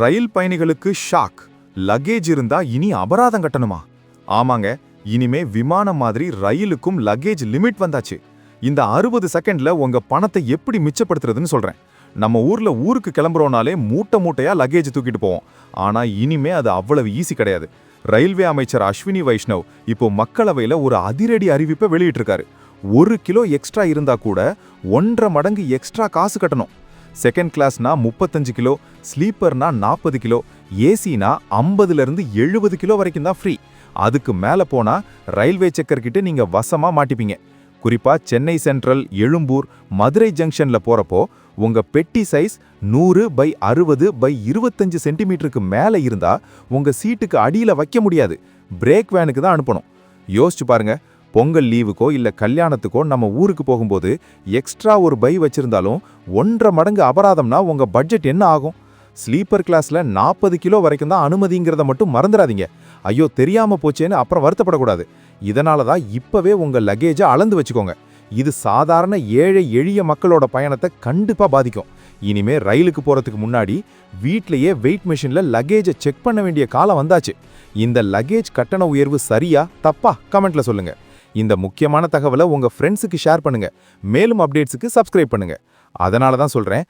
ரயில் பயணிகளுக்கு shock. Luggage இருந்தா இனி அபராதம் கட்டணுமா? ஆமாங்க இனிமே விமானம் மாதிரி ரயிலுக்கும் லக்கேஜ் லிமிட் வந்தாச்சு. இந்த அறுபது செகண்ட்ல உங்க பணத்தை எப்படி மிச்சப்படுத்துறதுன்னு சொல்றேன். நம்ம ஊர்ல ஊருக்கு கிளம்புறோனாலே மூட்டை மூட்டையா லக்கேஜ் தூக்கிட்டு போவோம். ஆனா இனிமே அது அவ்வளவு ஈஸி கிடையாது. ரயில்வே அமைச்சர் அஸ்வினி வைஷ்ணவ் இப்போ மக்களவையில ஒரு அதிரடி அறிவிப்பை வெளியிட்டிருக்காரு. ஒரு கிலோ எக்ஸ்ட்ரா இருந்தா கூட ஒன்றரை மடங்கு எக்ஸ்ட்ரா காசு கட்டணும். செகண்ட் கிளாஸ்னா முப்பத்தஞ்சு கிலோ ஸ்லீப்பர்னா நாற்பது கிலோ ஏசினா ஐம்பதுலேருந்து எழுபது கிலோ வரைக்கும் தான் ஃப்ரீ அதுக்கு மேலே போனால் ரயில்வே செக்கர்கிட்ட நீங்கள் வசமாக மாட்டிப்பீங்க. குறிப்பாக சென்னை சென்ட்ரல் எழும்பூர் மதுரை ஜங்ஷனில் போகிறப்போ உங்கள் பெட்டி சைஸ் நூறு பை அறுபது பை இருபத்தஞ்சு சென்டிமீட்டருக்கு மேலே இருந்தால் உங்கள் சீட்டுக்கு அடியில் வைக்க முடியாது. பிரேக் வேனுக்கு தான் அனுப்பணும். யோசிச்சு பாருங்கள் பொங்கல் லீவுக்கோ இல்லை கல்யாணத்துக்கோ நம்ம ஊருக்கு போகும்போது எக்ஸ்ட்ரா ஒரு பை வச்சிருந்தாலும் ஒன்றரை மடங்கு அபராதம்னா உங்கள் பட்ஜெட் என்ன ஆகும்? ஸ்லீப்பர் கிளாஸில் நாற்பது கிலோ வரைக்கும் தான் அனுமதிங்கிறத மட்டும் மறந்துடாதீங்க. ஐயோ தெரியாமல் போச்சேன்னு அப்புறம் வருத்தப்படக்கூடாது. இதனால தான் இப்போவே உங்கள் லக்கேஜை அளந்து வச்சுக்கோங்க. இது சாதாரண ஏழை எளிய மக்களோட பயணத்தை கண்டிப்பாக பாதிக்கும். இனிமே ரயிலுக்கு போகிறதுக்கு முன்னாடி வீட்லேயே வெயிட் மிஷினில் லக்கேஜை செக் பண்ண வேண்டிய காலம் வந்தாச்சு. இந்த லக்கேஜ் கட்டண உயர்வு சரியா தப்பா? கமெண்ட்ல சொல்லுங்கள் இந்த முக்கியமான தகவலை உங்க ஃப்ரெண்ட்ஸுக்கு ஷேர் பண்ணுங்க. மேலும் அப்டேட்ஸுக்கு சப்ஸ்கிரைப் பண்ணுங்க. அதனால தான் சொல்றேன்